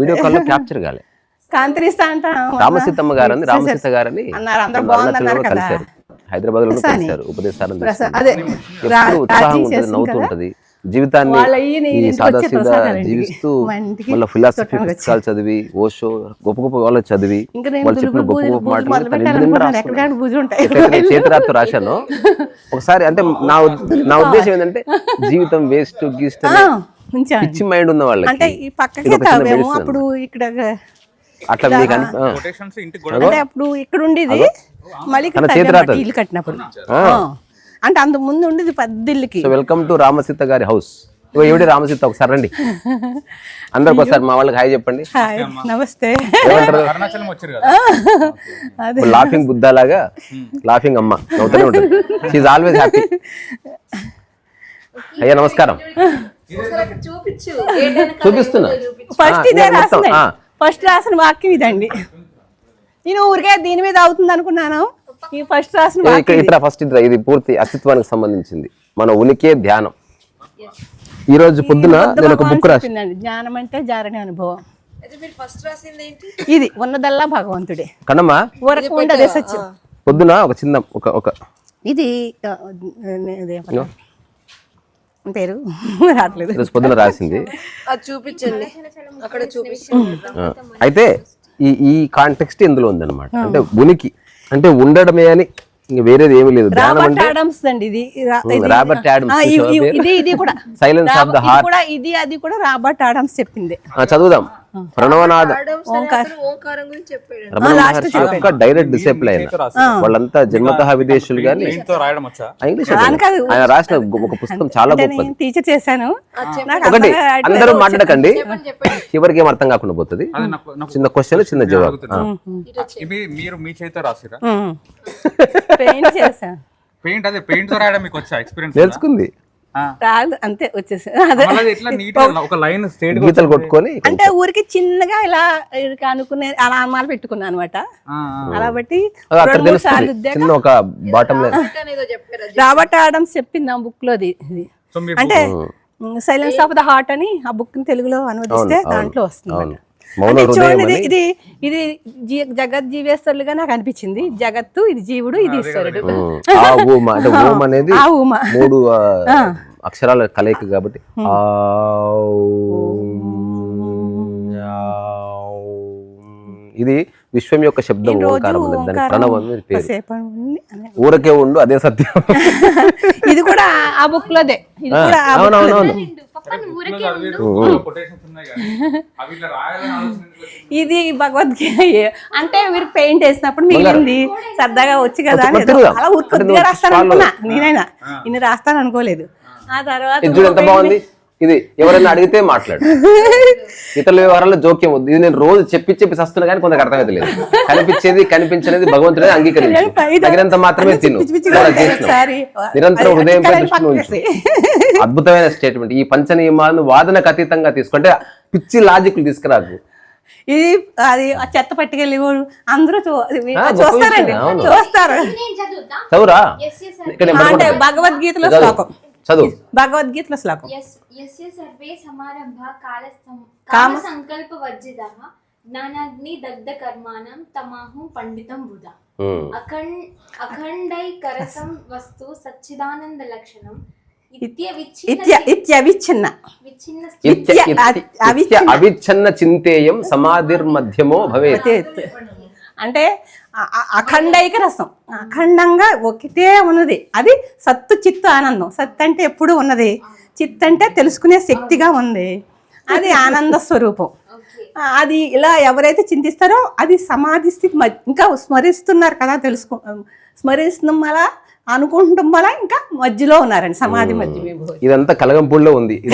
Video కాల్లో capture కాలే. కాంతిరిస్తా అంట రామసీతమ్మ గారని రామసీత గారని అన్నారు. అందరూ బాగుందన్నారు కదా. హైదరాబాద్లో. కలిశారు. ఉపదేశాలను ఉత్సాహం ఉంటుంది నవ్వుతూ. ఉంటది జీవితాన్ని ఈ సాదా సీదా. జీవిస్తూ మళ్ళీ ఫిలాసఫీ. పుస్తకాలు చదివి ఓషో గొప్ప గొప్ప వాళ్ళు చదివి వాళ్ళు చెప్పిన గొప్ప గొప్ప మాటలు చేతిరాత్తో రాశాను? ఒకసారి అంటే నా నా ఉద్దేశం ఏంటంటే జీవితం వేస్ట్ గీస్ట్ పిచ్చి మైండ్ ఉన్న వాళ్ళకి. అంటే ఈ పక్కకే తావేమో. అప్పుడు ఇక్కడ అట్లా మీకు అంటే అప్పుడు ఇక్కడ ఉండేది మళ్ళీ. ఇల్లు కట్టినప్పుడు. అంటే అంత ముందు ఉండేది పెద్ద ఇల్లుకి సో వెల్కమ్ టు రామసీత గారి హౌస్ ఇగో ఏమిటి రామసీత ఒకసారి రండి. అందరికి ఒకసారి మా వాళ్ళకి హాయ్ చెప్పండి. హాయ్ నమస్తే ఏమంటారు? అరుణాచలం వచ్చారు కదా. అదే. లాఫింగ్ బుద్ధ లాగా లాఫింగ్ అమ్మ. నవ్వుతూనే ఉంటుంది. షీఈ్ ఆల్వేస్ హ్యాపీ అయ్యా నమస్కారం. చూపించు. చూపిస్తున్నా. ఫస్ట్ ఇదే రాసింది. రాసిన వాక్యం ఇదండి. నేను ఊరికే దీని మీద అవుతుంది అనుకున్నాను. ఈ ఫస్ట్ రాసిన ఇక్కడ ఫస్ట్ ఇది పూర్తి అస్తిత్వానికి సంబంధించింది. మన ఉనికే ధ్యానం. ఈ రోజు పొద్దున నేను ఒక బుక్ రాసి చెప్పిందండి జ్ఞానం అంటే జారని అనుభవం. అయితే మీరు ఫస్ట్ రాసింది ఏంటి? ఇది ఉన్నదల్లా భగవంతుడే. కన్నమ్మా? ఊరకు ఉండదే సత్యం. పొద్దున ఒక చిన్న ఒక ఒక ఇది? పేరు రావట్లేదు. ఈరోజు పొద్దున రాసింది. అది చూపించండి. అక్కడ చూపించండి. అయితే ఈ ఈ కాంటెక్స్ట్ ఇందులో ఉందన్నమాట. అంటే ఉనికి అంటే ఉండడమే అని ఇంక వేరేది ఏమీ లేదు. ధ్యానం రాబర్ట్ అంటే ఆడమ్స్ అండి ఇది. రా- ఉమ్, ఇది- రాబర్ట్ ఆడమ్స్ ఆ, ఇ- చూసావా ఇ- పేరు? ఇది ఇది కూడా ఇది heart. కూడా ఇది అది కూడా రాబర్ట్ ఆడమ్స్ చెప్పింది. ఆ, చదువుదాం. ప్రణవనాథ. ఓంకార్. యొక్క డైరెక్ట్ చేతితో రాశారు. వాళ్ళంతా జన్మతః రాయడం వచ్చా? ఇంగ్లీష్. ఆయన రాసిన ఒక పుస్తకం చాలా అంటే గొప్పది. నేను టీచర్ చేశాను ఒకటి అందరూ. మాట్లాడకండి. చివరికి ఏం అర్థం కాకుండా పోతుంది. చిన్న క్వశ్చన్ చిన్న జవాబు. ఇవి మీరు మీ చేతితో రాసిరా. పెయింట్ అదే పెయింట్తో రాయడం మీకు వచ్చా? ఎక్స్పీరియన్స్ రాదు అంతే వచ్చేసి. అదే. మళ్ళీ ఎట్లా నీట్ ఒక లైన్ స్ట్రేట్ గీతలు కొట్టుకొని అంటే ఊరికి చిన్నగా ఇలా అనుకునే అలా అనుమానాలు పెట్టుకున్నాను అనమాట. అలా బట్టి చిన్న ఒక రాబర్ట్ ఆడమ్స్ చెప్పింది ఆ బుక్ లోది ఇది. సో మీరు అంటే సైలెన్స్ ఆఫ్ ద హార్ట్ అని ఆ బుక్ని తెలుగులో అనువదిస్తే దాంట్లో వస్తుంది చూడండి ఇది ఇది జీ- జగత్ జీవేశ్వరులుగా నాకు అనిపించింది. జగత్తు ఇది జీవుడు ఇది ఈశ్వరుడు. ఆ ఊమ అంటే ఊమ అనేది ఆ ఉమ మూడు ఆ, అక్షరాల కలయిక కాబట్టి. ఇది విశ్వం యొక్క శబ్దం ఓంకారం దాని ప్రణవం పేరు. ఊరకే ఉండు అదే సత్యం. ఇది కూడా ఆ బుక్ లోదే ఇది అవునవునవును భగవద్గీత అంటే మీరు పెయింట్ వేసినప్పుడు మిగిలింది సరదాగా వచ్చి కదా. అలా ఊరికి. కొద్దిగా రాస్తాను అనుకున్నా నేనైనా. ఇన్ని రాస్తాను అనుకోలేదు ఆ తర్వాత ఇది చూడు ఎంత బాగుంది? ఇది ఎవరైనా అడిగితే మాట్లాడు. ఇతరుల వ్యవహారాల్లో జోక్యం వద్దు. ఇది నేను రోజు చెప్పి చెప్పి వస్తున్నా కానీ కొందరికి అర్థమైతే లేదు. కనిపించేది కనిపించనేది భగవంతుడే అంగీకరించు. తగినంత మాత్రమే తిను. నిరంతరం హృదయంపై దృష్టిని ఉంచు. అద్భుతమైన స్టేట్మెంట్ ఈ పంచ నియమాలను వాదనకు అతీతంగా తీసుకుంటే పిచ్చి లాజిక్లు తీసుకురాదు ఇది అది ఆ చెత్త పట్టుకెళ్ళి అందరూ చూస్తారండి. చూస్తారు? భగవద్గీతలో. శ్లోకం. చదువు. భగవద్గీత శ్లోకం. సర్వే సమారంభ కామ సంకల్ప వర్జిత జ్ఞానాగ్ని దగ్ధ కర్మాణం తమాహు పండితం బుధ. అఖండైకరసం వస్తు సచ్చిదానంద లక్షణం అంటే అఖండైక రసం అఖండంగా ఒకటే ఉన్నది. అది సత్తు చిత్తు ఆనందం. సత్ అంటే ఎప్పుడు ఉన్నది? చిత్ అంటే తెలుసుకునే శక్తిగా ఉంది. అది ఆనంద స్వరూపం. అది ఇలా ఎవరైతే చింతిస్తారో అది సమాధి స్థితి ఇంకా స్మరిస్తున్నారు కదా తెలుసుకో స్మరిస్తున్నాం అలా అనుకుంటాం వల్ల ఇంకా మధ్యలో ఉన్నారండి సమాధి మధ్య ఇదంతా కలగంపూడిలో ఉంది.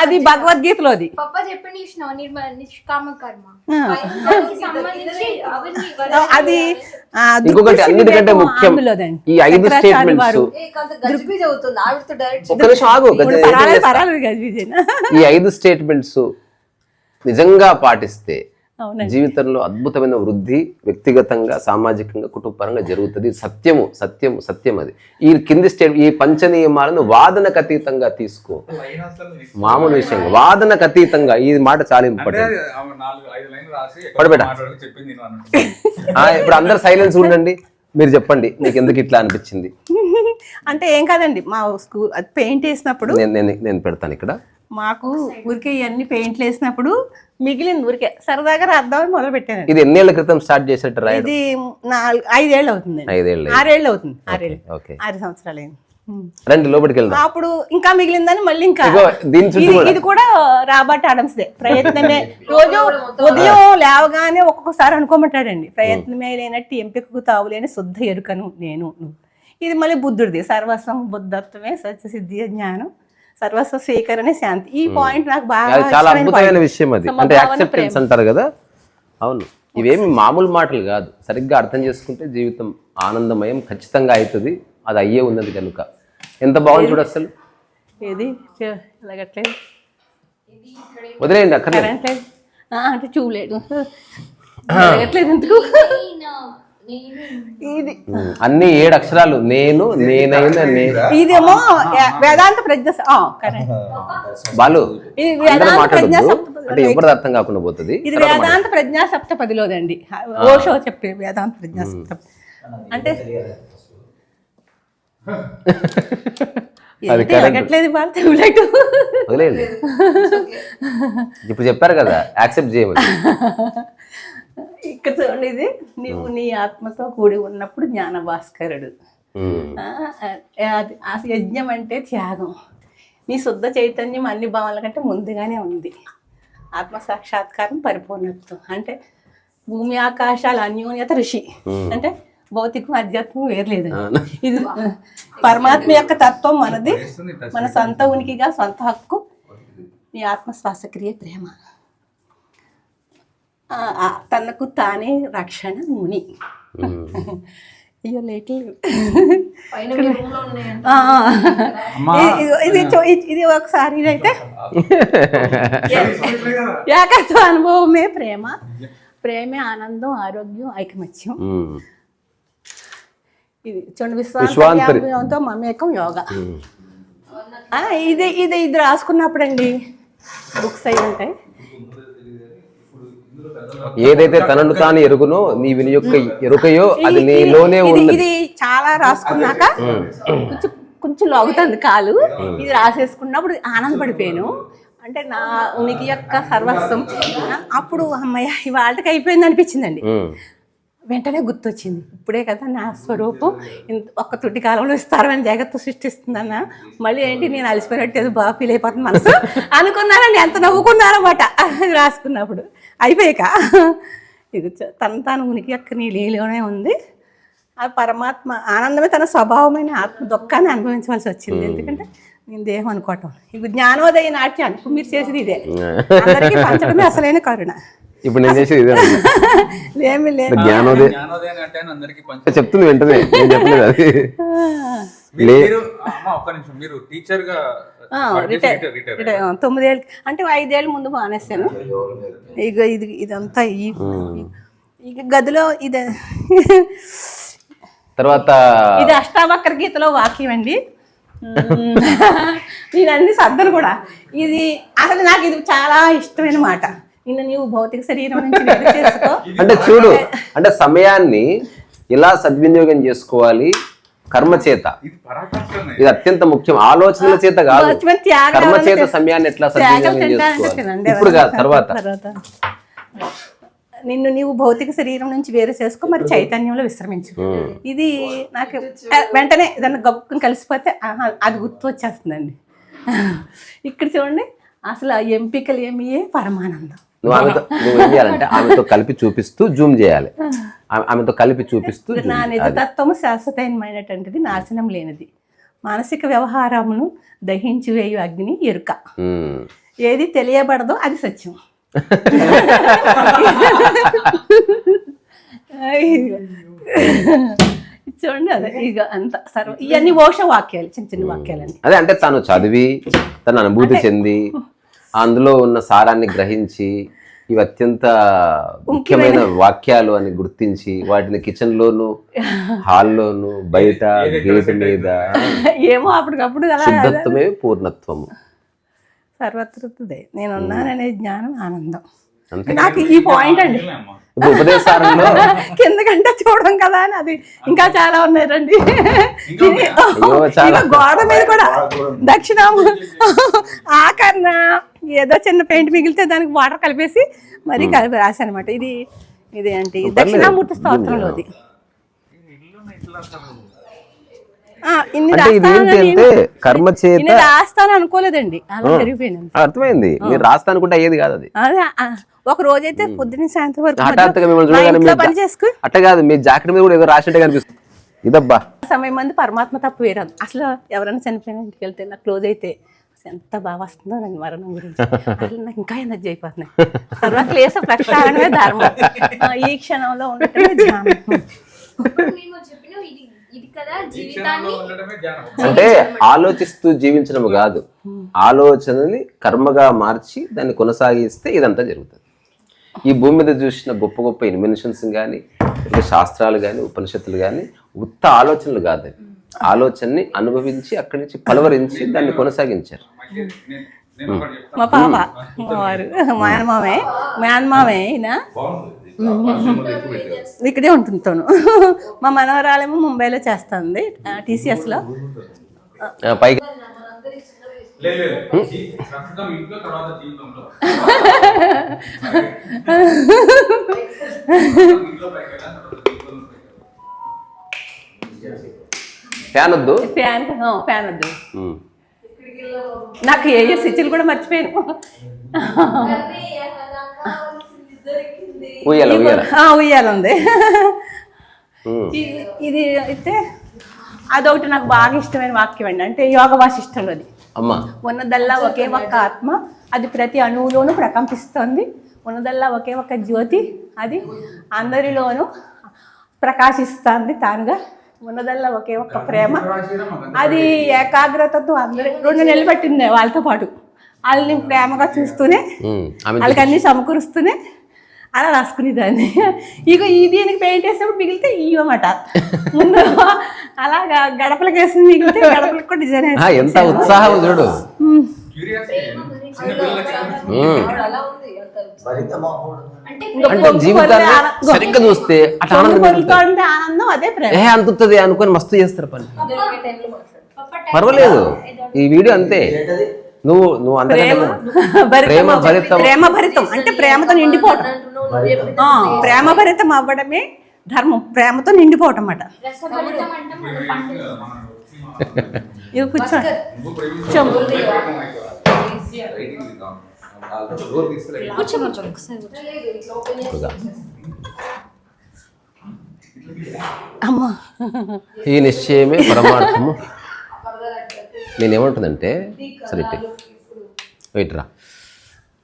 అది భగవద్గీతలో అది అది ముఖ్యం ఈ ఐదు స్టేట్మెంట్స్ నిజంగా పాటిస్తే జీవితంలో అద్భుతమైన వృద్ధి వ్యక్తిగతంగా సామాజికంగా కుటుంబపరంగా జరుగుతుంది. సత్యము సత్యము సత్యం అది. ఈ కింది స్టేట్ ఈ పంచ నియమాలను వాదనకు అతీతంగా తీసుకో. మామూలు విషయం వాదనకు అతీతంగా. ఈ మాట చాలా అంటే ఇంపార్టెంట్. ఆమె నాలుగు ఐదు లైన్లు రాసి పడబెట్ట. మాట్లాడుతూ చెప్పింది నేను అన్నట్టు. ఆ, ఇప్పుడు అందరు సైలెన్స్ ఉండండి. మీరు చెప్పండి మీకు ఎందుకు ఇట్లా అనిపించింది? అంటే ఏం కాదండి మా స్కూల్ పెయింట్ వేసినప్పుడు నేను నేను పెడతాను ఇక్కడ. మాకు ఊరికే ఇవన్నీ పెయింట్లు వేసినప్పుడు మిగిలింది ఊరికే. సరదాగా రాద్దామని మొదలు పెట్టానండి. ఇది ఎన్నేళ్ళ క్రితం స్టార్ట్ చేసినట్టు రాయడం? ఇది నాలుగు ఐదేళ్ళు అవుతుందండి. ఐదేళ్ళు ఆరేళ్ళు అవుతుంది ఆరేళ్ళు. ఆరు సంవత్సరాలు అయింది. రండి లోపలికి వెళ్దాం. అప్పుడు ఇంకా మిగిలిందని మళ్ళీ ఇంకా ఇది కూడా. రాబర్ట్ ఆడమ్స్ దే. ప్రయత్నమే. రోజు ఉదయం లేవగానే ఒక్కొక్కసారి అనుకోమంటాడండి. ప్రయత్నమే లేనట్టు ఎంపికకు తావులేని శుద్ధ ఎరుకను నేను. ఇది మళ్ళీ బుద్ధుడిది. సర్వస్వం బుద్ధత్వమే సత్యసిద్ధి జ్ఞానం. సర్వస్వ స్వీకరణే శాంతి. ఈ పాయింట్ నాకు బాగా చాలా అద్భుతమైన. విషయం అది. అంటే యాక్సెప్టెన్స్ అంటారు కదా? అవును. ఇవేమి మామూలు మాటలు కాదు. సరిగ్గా అర్థం చేసుకుంటే జీవితం ఆనందమయం ఖచ్చితంగా అవుతుంది. అది అయ్యే ఉన్నది కనుక. ఎంత బాగుంది చూడు అసలు. ఏది? ఎలాగట్లేదు? వదిలేయండి ఆ, అంటే చూడలేదు. ఎలాగట్లేదు ఎందుకు? ఇది. అన్ని ఏడు అక్షరాలు. నేను నేనైనా ఇదేమో వేదాంత ప్రజ్ఞ స- ఆ, కరెక్ట్ బాలు ఇది అందరూ వేదాంత ప్రజ్ఞా మాట్లాడద్దు. సప్తపది అంటే ఎవరిది అర్థం కాకుండా పోతుంది? ఇది వేదాంత ప్రజ్ఞా సప్తపదిలోదండి. ఓషో చెప్పే వేదాంత ప్రజ్ఞా సప్త అంటే అది ఏంటి వదిలేయండి. ఇప్పుడు చెప్పారు కదా యాక్సెప్ట్ చేయమని. ఇక్కడ చూడండి ఇది. నీవు నీ ఆత్మతో కూడి ఉన్నప్పుడు జ్ఞాన భాస్కరుడు ఆ, అది ఆ యజ్ఞం అంటే త్యాగం. నీ శుద్ధ చైతన్యం అన్ని భావాల కంటే ముందుగానే ఉంది. ఆత్మ సాక్షాత్కారం పరిపూర్ణత్వం. అంటే భూమి ఆకాశాల అన్యోన్యత ఋషి. అంటే భౌతికం అధ్యాత్మం వేరలేదు ఇది పరమాత్మ యొక్క తత్వం మనది. మన సొంత ఉనికిగా సొంత హక్కు. నీ ఆత్మ శ్వాసక్రియ ప్రేమ. తనకు తానే రక్షణ ముని. ఇది- ఇది చూ- ఇది- ఇది ఒకసారి ఇదైతే. ఏకత్వ అనుభవమే ప్రేమ. ప్రేమే ఆనందం ఆరోగ్యం ఐకమత్యం. ఇది చూడండి. విశ్వాసంతో మమేకం యోగా. ఆ, ఇది ఇది ఇది రాసుకున్నప్పుడండి. బుక్స్ అయి ఉంటాయి. ఏదైతే తనను తాను ఎరుగునో నీ విని యొక్క ఎరుకయో అది నీలోనే ఉన్నది. ఇది చాలా రాసుకున్నాక కొంచెం కొంచెం లాగుతుంది కాలు. ఇది రాసేసుకున్నప్పుడు ఆనందపడిపోయాను. అంటే నా ఉనికి యొక్క సర్వస్వం. అప్పుడు అమ్మయ్య ఇవాళకి అయిపోయింది అనిపించిందండి. వెంటనే గుర్తొచ్చింది. ఇప్పుడే కదా నా స్వరూపం. ఇంత ఒక్క తుట్టి కాలంలో విస్తారమైన జగత్తు సృష్టిస్తుందన్న. మళ్ళీ ఏంటి నేను అలసిపోయినట్టు ఏదో బాగా ఫీల్ అయిపోతుంది మనసు. అనుకున్నానండి ఎంత నవ్వుకున్నారన్నమాట అది రాసుకున్నప్పుడు. అయిపోయాక ఇది తన తాను ఉనికి యొక్క నీ లీలోనే ఉంది. ఆ పరమాత్మ ఆనందమే తన స్వభావమైన ఆత్మ దుఃఖాన్ని అనుభవించవలసి వచ్చింది. ఎందుకంటే నేను దేహం అనుకోవటం. ఇది జ్ఞానోదయ నాట్యాన్ని ఇప్పుడు మీరు చేసేది ఇదే. అందరికీ పంచడమే అసలైన కరుణ. ఇప్పుడు నేను చేసేది ఇదే ఏమి లేదు. జ్ఞానోదయం జ్ఞానోదయం అంటే అని అందరికీ పంచ చెప్తుంది వెంటనే. నేను చెప్పలేదు అది. మీరు మీరు అమ్మ ఒక్క నిమిషం. మీరు టీచర్గా వర్క్ చేసి రిటైర్ రిటైర్- రిటైర్ రిటైర్. తొమ్మిదేళ్ళు అంటే ఐదేళ్ళు ముందు మానేశాను ఇక ఇది ఇదంతా ఈ ఇక గదిలో ఇది తర్వాత ఇది అష్టావక్ర గీతలో వాక్యం అండి. నేను అన్ని సర్దను కూడా. ఇది అసలు నాకు ఇది చాలా ఇష్టమైన మాట. నిన్ను నీవు భౌతిక శరీరం నుంచి వేరు చేసుకో. అంటే చూడు అంటే సమయాన్ని ఎలా సద్వినియోగం చేసుకోవాలి? కర్మ చేత. ఇది అత్యంత ముఖ్యం. ఆలోచనల చేత కాదు. కర్మ చేత సమయాన్ని ఎట్లా సద్వినియోగం చేసుకోవాలి? ఇప్పుడు కాదు తర్వాత. తర్వాత. నిన్ను నీవు భౌతిక శరీరం నుంచి వేరు చేసుకో మరి చైతన్యంలో విశ్రమించు. ఇది నాకు వెంటనే ఏదన్నా గబుక్కుని కలిసిపోతే అది గుర్తు వచ్చేస్తుందండి ఇక్కడ చూడండి అసలు ఆ ఎంపికలు ఏమి? పరమానందం. నువ్వు ఆమెతో నువ్వు ఏం చేయాలంటే ఆమెతో కలిపి చూపిస్తూ జూమ్ చేయాలి. ఆమె- ఆమెతో కలిపి చూపిస్తూ నా. నిజతత్వము శాశ్వతమైనటువంటిది నాశనం లేనిది. మానసిక వ్యవహారమును దహించి వేయు అగ్ని ఎరుక. ఏది తెలియబడదో అది సత్యం. చూడండి అదే ఇక అంత సర్వ ఇవన్నీ ఓష వాక్యాలు చిన్న చిన్న వాక్యాలండి అదే అంటే తను చదివి తన అనుభూతి చెంది అందులో ఉన్న సారాన్ని గ్రహించి ఇవి అత్యంత ముఖ్యమైన వాక్యాలు అని గుర్తించి వాటిని కిచెన్ లోను హాల్లోను బయట గేట్ మీద ఏమో అప్పటికప్పుడు అలా శుద్ధత్వమే పూర్ణత్వము. సర్వత్రుదే నేను ఉన్నాననే జ్ఞానం ఆనందం. నాకు ఈ పాయింట్ అండి. కిందకంటే చూడడం కదా అని అది ఇంకా చాలా ఉన్నాయి? రండి గోడ మీద కూడా దక్షిణాము ఆకరణ ఏదో చిన్న పెయింట్ మిగిలితే దానికి వాటర్ కలిపేసి మరీ కలిపి రాశాను అనమాట ఇది ఇది దక్షిణామూర్తి స్తోత్రంలోది. ఇన్ని అంటే కర్మ చేత ఇన్ని రాస్తాను అనుకోలేదండి. అలా జరిగిపోయింది. అర్థమైంది. మీరు రాస్తా అనుకుంటే అయ్యేది కాదు అది. అదే ఆ, ఒక రోజైతే పొద్దున్న సాయంత్రం వరకు హఠాత్తుగా మిమ్మల్ని పని అట్ట కాదు మీ జాకెట్ మీద కూడా ఏదో రాసినట్టే కనిపిస్తుంది. ఇదబ్బా. సమయం మంది పరమాత్మ తప్ప వేరే. అసలు ఎవరైనా చనిపోయిన ఇంటికి వెళ్తే నాకు క్లోజ్ అయితే ఎంత బాగా వస్తుందో నాకు మరణం గురించి. అసలు నాకు ఇంకా ఎనర్జీ అయిపోతున్నాయి సర్వక్లేశ ప్రక్షాళనమే ధర్మం. ఆ, ఈ క్షణంలో ఉండటమే ధ్యానం. ఇప్పుడు మేము చెప్పిన ఇది ఇది కదా జీవితాన్ని. ఉండడమే ధ్యానం. అంటే ఆలోచిస్తూ జీవించడం కాదు. ఆలోచనని కర్మగా మార్చి దాన్ని కొనసాగిస్తే ఇదంతా జరుగుతుంది. ఈ భూమి మీద చూసిన గొప్ప గొప్ప ఇన్వెన్షన్స్ కానీ శాస్త్రాలు కానీ ఉపనిషత్తులు కానీ ఉత్త ఆలోచనలు కాదు అవి. ఆలోచనని అనుభవించి అక్కడి నుంచి పలవరించి దాన్ని కొనసాగించారు. మా పాప మా వారు మేనమామే మేనమామే ఈయన. ఇక్కడే ఉంటుంది తను. మా మనవరాలేమో ముంబైలో చేస్తుంది టీసీఎస్లో. ఆ, ఫ్యాన్ వద్దు ఫ్యాన్ ఫ్యాన్ వద్దు. నాకు ఏ ఏ స్విచ్లు కూడా మర్చిపోయాను. ఉయ్యాల ఉయ్యాల. ఉమ్. ఇది- అయితే అదొకటి నాకు బాగా ఇష్టమైన వాక్యం అండి. అంటే యోగ వాసిష్టంలోది అమ్మా. ఉన్నదల్లా ఒకే ఒక్క ఆత్మ అది ప్రతి అణువులోనూ ప్రకంపిస్తుంది ఉన్నదల్లా ఒకే ఒక్క జ్యోతి అది అందరిలోనూ ప్రకాశిస్తుంది తానుగా. ఉన్నదల్లా ఒకే ఒక్క ప్రేమ. అది ఏకాగ్రతతో అందరి రెండు నెలలు పట్టింది వాళ్ళతో పాటు. వాళ్ళని ప్రేమగా చూస్తూనే వాళ్ళకి అన్ని సమకూరుస్తూనే అలా రాసుకునేదాన్ని. ఇక ఈ దీనికి పెయింట్ వేసినప్పుడు మిగిలితే ఇవ్వమాట ముందు అలాగా గడపలకి వేసింది మిగిలితే గడపలకు కూడా డిజైన్ ఆ, ఎంత ఉత్సాహం చూడు. అంటే జీవితాన్ని సరిగ్గా చూస్తే అట్లా ఆనందం పొందుతూ ఉంటే ఆనందం అదే ప్రేమ. ఏ అంతుతుంది అనుకొని మస్తు చేస్తారు పని. పర్వాలేదు. ఈ వీడియో అంతే. నువ్వు నువ్వు ప్రేమ? భరితం ప్రేమ భరితం. అంటే ప్రేమతో నిండిపోవటం. ప్రేమ భరితం అవ్వడమే ధర్మం. ప్రేమతో నిండిపోవటం అన్నమాట ఇవి కూర్చో. ఈ నిశ్చయమే పరమార్థము. నేనేమంటుందంటే సరే. ఇటురా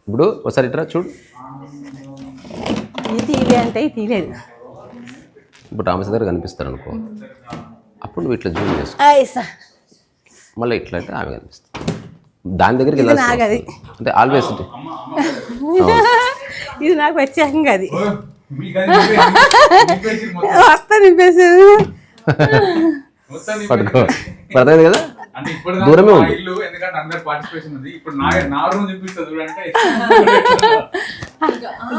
ఇప్పుడు ఒకసారి ఇటురా చూడు. తీలే అంటే ఇది తీలేదు ఇప్పుడు రామచంద్ర గారు కనిపిస్తారు అనుకో. అప్పుడు నువ్వు ఇట్లా జూమ్ చేసుకో. ఐసా మళ్ళీ ఇట్లా అంటే ఆమె కనిపిస్తుంది. దాని దగ్గరికి లేదు. అంటే ఆల్వేస్ ఇది. నాకు ప్రత్యేకంగా అది. వస్తా నింపేసి మొత్తం. నింపేసి. పట్టుకో. అర్థమైంది కదా? అంటే ఇప్పుడు దూరమే ఉంది. మా ఇల్లు ఎందుకంటే అందరు పార్టిసిపేషన్ ఉంది. ఇప్పుడు నా నా రూమ్ చూపిస్తుంది చూడంటే.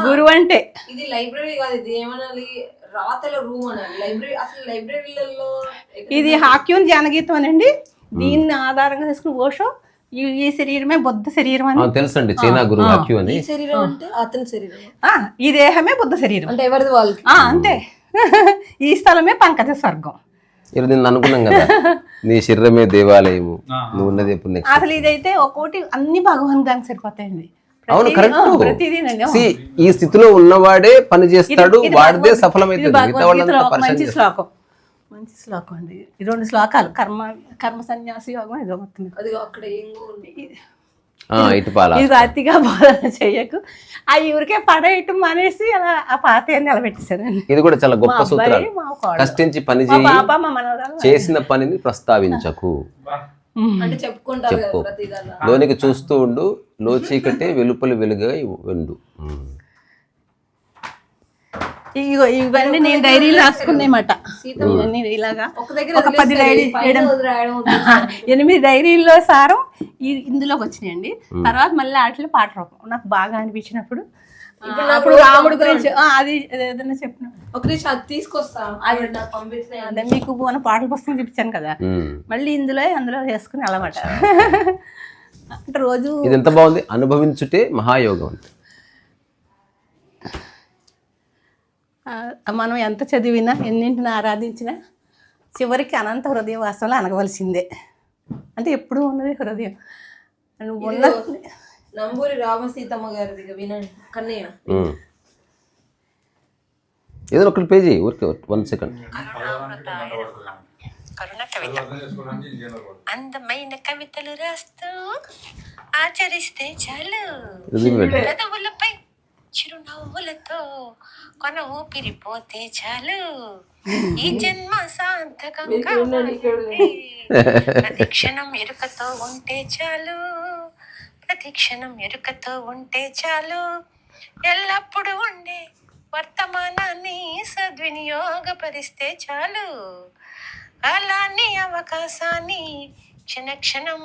గురువు అంటే. ఇది లైబ్రరీ కాదు ఇది ఏమనాలి రాతల రూమ్ అనాలి లైబ్రరీ అసలు లైబ్రరీలలో ఇది హాక్యూన్ జానగీతం అనండి. దీన్ని ఆధారంగా తీసుకుని ఓషో ఈ శరీరమే బుద్ధ శరీరం అని. తెలుసండి చైనా గురువు అక్యూ అని. ఈ శరీరం అంటే అతని శరీరం. ఆ, ఈ దేహమే బుద్ధ శరీరం. అంటే ఎవరిది వాళ్ళకి? ఆ, అంతే. ఈ స్థలమే పంకజ స్వర్గం. ఇది నిన్న అనుకున్నాం కదా నీ శరీరమే దేవాలయము నువ్వు ఉన్నది ఎప్పుడు అసలు ఇదైతే ఒక్కోటి అన్ని భగవాన్ దానికి సరిపోతాయండి. అవును కరెక్ట్. ఈ స్థితిలో ఉన్నవాడే పని చేస్తాడు వాడిదే సఫలమైతుంది పరిచయం మంచి. శ్లోకం. మంచి శ్లోకం అండి. ఈ రెండు శ్లోకాలు కర్మ కర్మ సన్యాసి యోగం ఇదో మొత్తం అది అక్కడ ఇది అతిగా బోధన చెయ్యకు ఆ ఊరికే పడేయటం మానేసి అలా ఆ పాత నిలబెట్టేశానండి. ఇది కూడా చాలా గొప్ప సూత్రాలు. కష్టించి పని చేసిన పనిని ప్రస్తావించకు. అంటే చెప్పుకుంటారు లోనికి చూస్తూ ఉండు లో చీకటే వెలుపలి వెలుగా వెండు ఉమ్. ఇగో ఇవన్నీ నేను డైరీలో రాసుకున్నాయన్నమాట ఇవన్నీ ఇలాగా ఒక దగ్గర ఒక పది డైరీ. ఎనిమిది డైరీల్లో సారం ఈ- ఇందులోకి వచ్చినాయండి. తర్వాత మళ్ళీ వాటిలో పాట రూపం. నాకు బాగా అనిపించినప్పుడు అప్పుడు రాముడి గురించి అది ఏదైనా చెప్పిన ఒక నిమిషం అది తీసుకొస్తా. అది మీకు మన పాటల పుస్తకం చూపించాను కదా. మళ్ళీ ఇందులో అందులో వేసుకుని అలవాట. అంటే రోజు ఇది ఎంత బాగుంది? అనుభవించుటే మహాయోగం. అంటే మనం ఎంత చదివినా ఎన్నింటిని ఆరాధించినా చివరికి అనంత హృదయ వాసనలో అనగవలసిందే అంటే ఎప్పుడూ ఉన్నది హృదయం? ఉన్న నంబూరి రామసీతమ్మ ఇక వినండి. కన్నయ్య. ఏదైనా ఒకటి పేజీ ఊరికే వన్ సెకండ్. కరుణ కవిత. అందమైన కవితలు రాస్తూ ఆచరిస్తే చాలు. చిరునవ్వులతో కొన ఊపిరిపోతే చాలు. ఈ జన్మ సార్థకంగా మారింది. ప్రతిక్షణం ఎరుకతో ఉంటే చాలు. ప్రతిక్షణం ఎరుకతో ఉంటే చాలు. ఎల్లప్పుడూ ఉండే వర్తమానాన్ని సద్వినియోగపరిస్తే చాలు. కాలాన్ని అవకాశాన్ని క్షణ క్షణం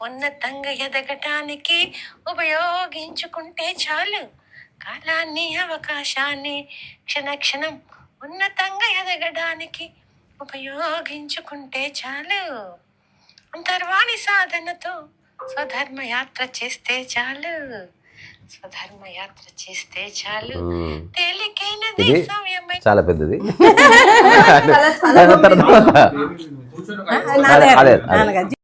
ఉన్నతంగా ఎదగటానికి ఉపయోగించుకుంటే చాలు. కాలాన్ని అవకాశాన్ని క్షణ క్షణం ఉన్నతంగా ఎదగడానికి ఉపయోగించుకుంటే చాలు. అంతర్వాణి సాధనతో స్వధర్మ యాత్ర చేస్తే చాలు. స్వధర్మ యాత్ర చేస్తే చాలు. తేలికైనది చాలా పెద్దది. అదే,